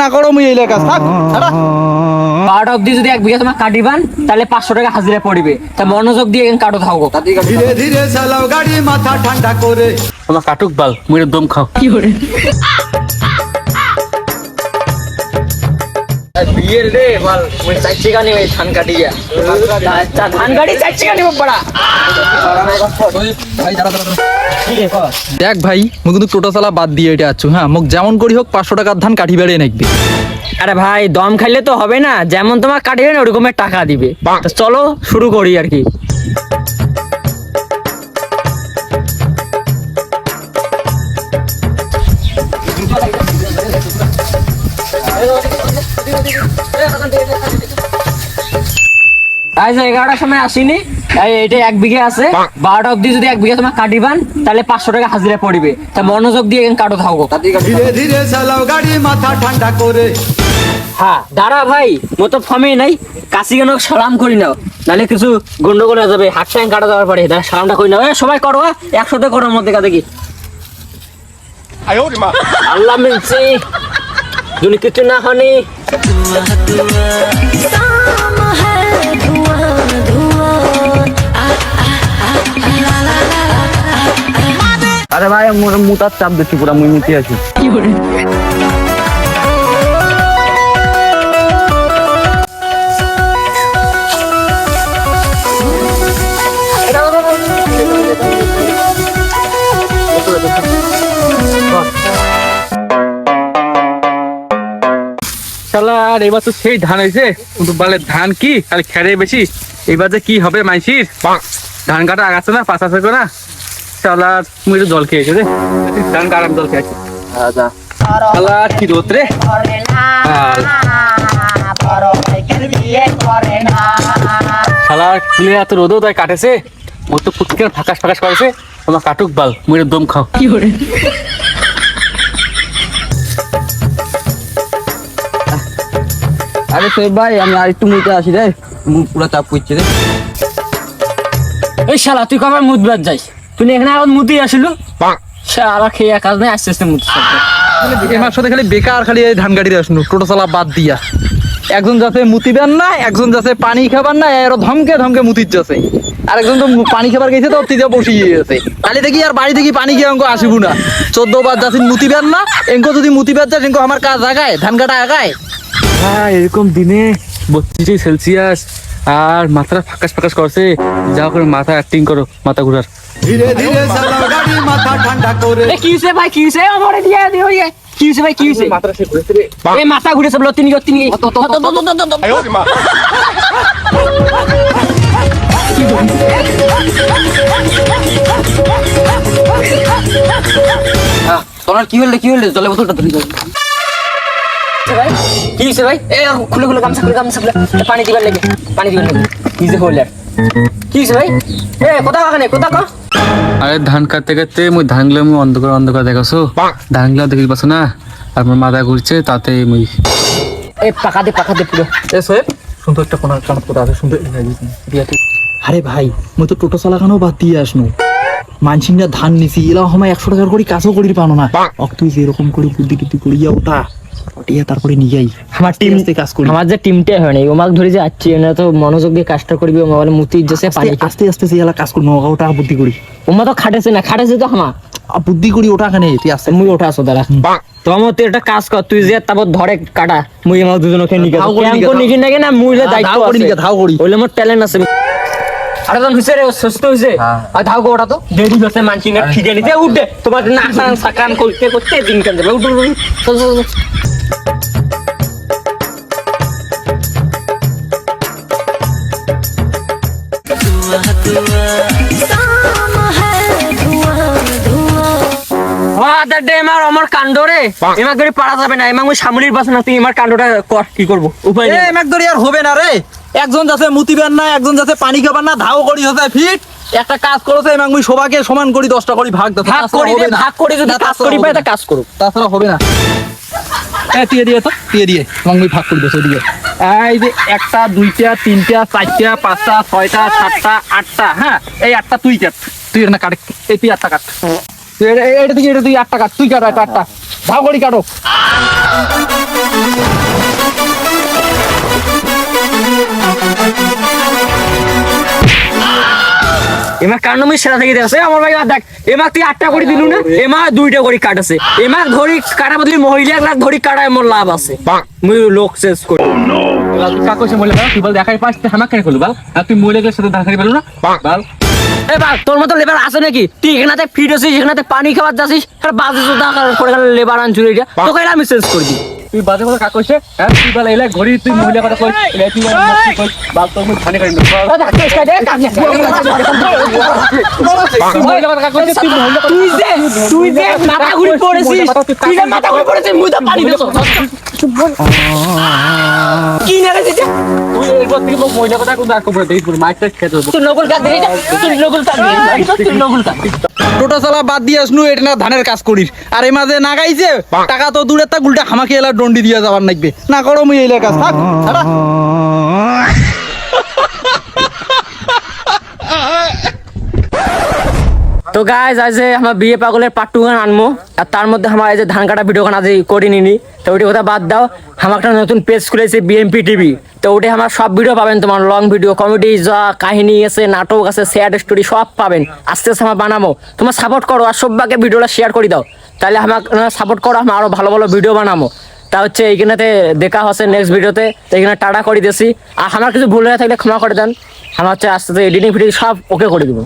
না of. Part অব্দি যদি এক বিঘা তোমার কাটিবান তাহলে পাঁচশো টাকা হাজিরা পড়বে। তা মনোযোগ দিয়ে এখানে কাটো থাকো। ধীরে ধীরে চালাও গাড়ি মাথা ঠান্ডা করে। আমার কাটুক বাল মুই দম খাও। বিয়ের রে বল। গানি ওই ধান কাটি তা ধান কাটি বড়া। দেখ ভাই মুই কিন্তু টোটো চালা বাদ দিয়ে এটা আছো হ্যাঁ? মুখ যেমন করি হোক পাঁচশো টাকার ধান কাঠি বেড়ে নাকবি। আরে ভাই দম খাইলে তো হবে না যেমন তোমার কাটিবে না ওরকমের টাকা দিবে। চলো শুরু করি আর কি। আচ্ছা, এগারোটার সময় আসিনি। এটা এক বিঘে আছে। বারোটা অব্দি যদি এক বিঘে তোমার তাহলে পাঁচশো টাকা হাজিরা পড়বে। তা মনোযোগ দিয়ে কাটো থাকো। ধীরে ধীরে চালাও গাড়ি মাথা ঠান্ডা করে। হ্যাঁ দাঁড়া ভাই নাই। কাশি কেন সালাম করি নাও। নাহলে কিছু গন্ডগোল হয়ে যাবে। টাইম কাটা দেওয়ার পরে। সালামটা করি নাও। সবাই করো হ্যাঁ। একসাথে করো মধ্যে কাছে কি আল্লাহ মিলছি। যদি কিছু না হনি धुआं धुआं আরে ভাই মোর মুতার চাপ দিচ্ছি পুরা মুই মুতি আছি আর এবার তো সেই ধান হয়েছে। কিন্তু বলে ধান কি? খালি খেড়ে বেশি। এবার যে কি হবে মাইসির? ধান কাটা আগাচ্ছে না পাশা থাকবে না। শালা তুমি একটু জল খেয়েছো রে। ধান কাটার জল খেয়েছি। শালা কি রোদ রে। শালা ফুলে এত রোদও তাই কাটেছে। ও তো ফুটকে ফাঁকাশ ফাঁকাশ করেছে। তোমার কাটুক বাল মুড়ে দম খাও। আরে সে ভাই আমি আর একটু মুইতে আসি রে। মুখ পুরো চাপ করছে রে। এই শালা তুই কবার মুদ বাদ যাইস? তুই এখানে এখন মুদি আসিল? শালা খেয়ে কাজ নেই আস্তে আস্তে মুদ এমার সাথে খালি বেকার খালি এই ধান গাড়িতে আসনু টোটো চালা বাদ দিয়া। একজন যাতে মুতিবেন না একজন যাতে পানি খাবার না এর ধমকে ধমকে মুতির যাচ্ছে। আর একজন তো পানি খাবার গেছে তো তিজা বসিয়ে গেছে কালি দেখি আর বাড়ি থেকে পানি খেয়ে অঙ্ক আসিব না। চোদ্দ বার যাতে মুতিবেন না এঙ্ক যদি মুতিবার যায় এঙ্ক আমার কাজ আগায় ধান কাটা আগায়। হ্যাঁ এরকম দিনে বত্রিশ সেলসিয়াস আর মাথাটা ফাঁকাশ ফাঁকাশ করছে। যাও করে মাথা অ্যাক্টিং করো মাথা ঘুরার। ধীরে ধীরে চালাও গাড়ি মাথা ঠান্ডা করে। এ কি হইছে ভাই কি হইছে? আমারে দিয়ে কি হইছে ভাই কি হইছে? মাথাটা সে ঘুরেছে রে। এই মাথা ঘুরেছে বলো তিনি তিনি তোমার কি হলে কি হলে জলে বোতলটা ধরে ভাই কি হইছে ভাই? এ খুলে খুলে গামছা খুলে গামছা খুলে। পানি দিবার লাগে পানি দিবার লাগে। কি যে হইল কি হইছে ভাই? এ কোথা কানে কোথা কা আরে ধান কাটতে কাটতে মুই ধানগুলো মুই অন্ধকার অন্ধকার দেখাছো। ধানগুলো দেখি পাচ্ছ না? আর মোর মাথা ঘুরছে তাতে মুই এ পাকা দে পাকা দে পুরো। এ সোহেব শুনতো একটা কোন কান কথা আছে শুনতো আরে ভাই মুই তো টোটো চালাখানো বাদ দিয়ে আসনু। মানসিংরা ধান নিছি এলা সময় একশো টাকার করে কাজও করি পানো না। অক তুই যেরকম করে বুদ্ধি টুদ্ধি করিয়া ওটা ওটিয়া তারপরে নিয়ে যাই। আমার টিম কাজ করি। আমার যে টিমটা হয় নাই ওমাক ধরে যে আচ্ছি না তো মনোযোগ দিয়ে কাজটা করবি ওমা বলে মুতি যাচ্ছে পানি আস্তে আস্তে সে এলা কাজ করি ওটা বুদ্ধি করি। ওমা তো খাটেছে না খাটেছে তো হামা। বুদ্ধি করি ওটা খানে তুই আস্তে মুই ওঠা আছো দাঁড়া তোমার তুই একটা কাজ কর তুই যে তারপর ধরে কাটা মুই আমার দুজনকে নিকে নিকে, না মুই দায়িত্ব করি নিকে, ধাও করি। ওইলে মোর ট্যালেন্ট আছে। আটাজন হইছে সুস্থ হইছে হ্যাঁ। আর ধাও গোটা তো দেরি হচ্ছে মানছি না খিদে নিতে উঠে তোমার নাকান সাকান করতে করতে দিন যাবে কাণ্ড পারা যাবে না এমাক ওই সামলির বাসনা তুই আমার কান্ডটা কর কি করব? উপায় এমাক ধরে আর হবে না রে। একজন যাতে মুতিবেন না একজন যাতে পানি খাবার না ধাও করি হতে ফিট। একটা কাজ করেছে এমাক মুই সবাকে সমান করি দশটা করি ভাগ দাও ভাগ করি ভাগ করি যদি কাজ করি পাই তা কাজ করুক। তাছাড়া হবে না। এ দিয়ে দিয়ে তো। দিয়ে দিয়ে তোমাকে ভাগ করি দিয়ে। এই যে একটা দুইটা তিনটা চারটা পাঁচটা ছয়টা সাতটা আটটা হ্যাঁ এই আটটা তুই কাট। তুই না কাট এই তুই আটটা কাট। এটা এটা থেকে এটা তুই আটটা কাট তুই কাটো একটা আটটা। ভাগ করি কাটো। এমা কার নামে সেরা থেকে দেখছে আমার ভাই দেখ এমা তুই আটটা করে দিলু না? এমা দুইটা করে কাটাছে এমা ধরি কাটা বদলি মহিলা এক লাখ ধরি কাটায় মোর লাভ আছে। মুই লোক শেষ করি। কাকু সে মহিলা তুই বল দেখাই পাস হামাক কেন করলু বল আর তুই মহিলাদের সাথে দেখা পেল না? বল এ বাল তোর মতো লেবার আছে নাকি? তুই এখানে ফিট আছিস এখানে পানি খাবার যাচ্ছিস আর বাজে চোদা করে লেবার আনছু এটা। তোকে আমি শেষ করে দিই তুই বাজে কথা কাক কইছে? হ্যাঁ তুই বেলা এলে ঘড়ি তুই মহিলা কথা কই এলে তুই কই বাল তো মুখ খানে কথা তুই যে তুই যে মাথা ঘুরে পড়েছিস তুই যে মাথা ঘুরে পড়েছিস মুই তো পানি দেবো কি না রে তুই এরপর থেকে মোক মহিলা কথা কোন আর কবরে দেই মাইকটা খেতে হবে। তুই নকল কাজ দিলি তুই নকল কাজ দিলি তুই নকল কাজ টোটো চালা বাদ দিয়ে আসনু এটা না ধানের কাজ করিস। আর এই মাঝে না গাইছে টাকা তো দূরের তা উল্টা হামাকে এলা দণ্ডি দিয়া যাবার লাগবে না করো মুই এলাকা কাজ থাক তো গাইজ আজ আমার বিয়ে পাগলের পার্ট টু গান আনব, আর তার মধ্যে আমার এই যে ধান কাটা ভিডিও গান আজ করি নিনি। তো ওটি কথা বাদ দাও, আমার একটা নতুন পেজ খুলেছে বিএমপি টিভি তো ওটি আমার সব ভিডিও পাবেন তোমার লং ভিডিও কমেডি যা কাহিনী আছে, নাটক আছে স্যাড স্টোরি সব পাবেন। আস্তে আস্তে আমার বানাবো। তোমার সাপোর্ট করো, আর সবাইকে ভিডিওটা শেয়ার করে দাও। তাহলে আমাকে সাপোর্ট করো আমি আরও ভালো ভালো ভিডিও বানাবো। তা হচ্ছে এইখানেতে দেখা হচ্ছে নেক্সট ভিডিওতে তো এখানে টাটা করে দিয়েছি। আর আমার কিছু ভুল হয়ে থাকলে ক্ষমা করে দেন। আমার হচ্ছে আস্তে আস্তে এডিটিং ফিডিং সব ওকে করে দেবো।